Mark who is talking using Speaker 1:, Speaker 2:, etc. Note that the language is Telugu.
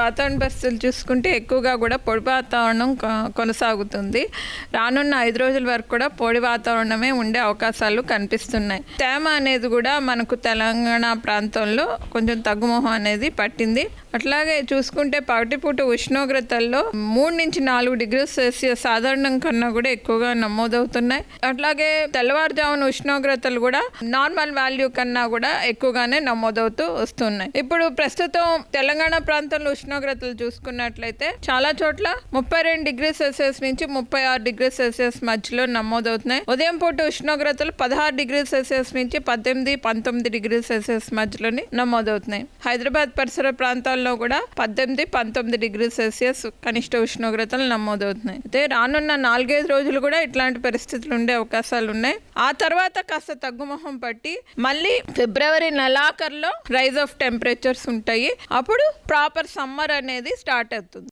Speaker 1: వాతావరణ పరిస్థితులు చూసుకుంటే ఎక్కువగా కూడా పొడి వాతావరణం కొనసాగుతుంది. రానున్న ఐదు రోజుల వరకు కూడా పొడి వాతావరణమే ఉండే అవకాశాలు కనిపిస్తున్నాయి. తేమ అనేది కూడా మనకు తెలంగాణ ప్రాంతంలో కొంచెం తగ్గుముఖం అనేది పట్టింది. అట్లాగే చూసుకుంటే పగటిపూట ఉష్ణోగ్రతల్లో మూడు నుంచి నాలుగు డిగ్రీ సెల్సియస్ సాధారణం కన్నా కూడా ఎక్కువగా నమోదవుతున్నాయి. అట్లాగే తెల్లవారుజామున ఉష్ణోగ్రతలు కూడా నార్మల్ వాల్యూ కన్నా కూడా ఎక్కువగానే నమోదవుతూ వస్తున్నాయి. ఇప్పుడు ప్రస్తుతం తెలంగాణ ప్రాంతంలో ఉష్ణోగ్రతలు చూసుకున్నట్లయితే చాలా చోట్ల ముప్పై రెండు డిగ్రీ సెల్సియస్ నుంచి ముప్పై ఆరు డిగ్రీ సెల్సియస్ మధ్యలో నమోదవుతున్నాయి. ఉదయం పూట ఉష్ణోగ్రతలు పదహారు డిగ్రీ సెల్సియస్ నుంచి పద్దెనిమిది పంతొమ్మిది డిగ్రీ సెల్సియస్ మధ్యలోని నమోదవుతున్నాయి. హైదరాబాద్ పరిసర ప్రాంతాల్లో కూడా పద్దెనిమిది పంతొమ్మిది డిగ్రీ సెల్సియస్ కనిష్ట ఉష్ణోగ్రతలు నమోదవుతున్నాయి. అయితే రానున్న నాలుగైదు రోజులు కూడా ఇట్లాంటి పరిస్థితులు ఉండే అవకాశాలు ఉన్నాయి. ఆ తర్వాత కాస్త తగ్గుముఖం పట్టి మళ్ళీ ఫిబ్రవరి నెలాఖరులో రైజ్ ఆఫ్ టెంపరేచర్స్ ఉంటాయి. అప్పుడు ప్రాపర్ సమ్మర్ అనేది స్టార్ట్ అవుతుంది.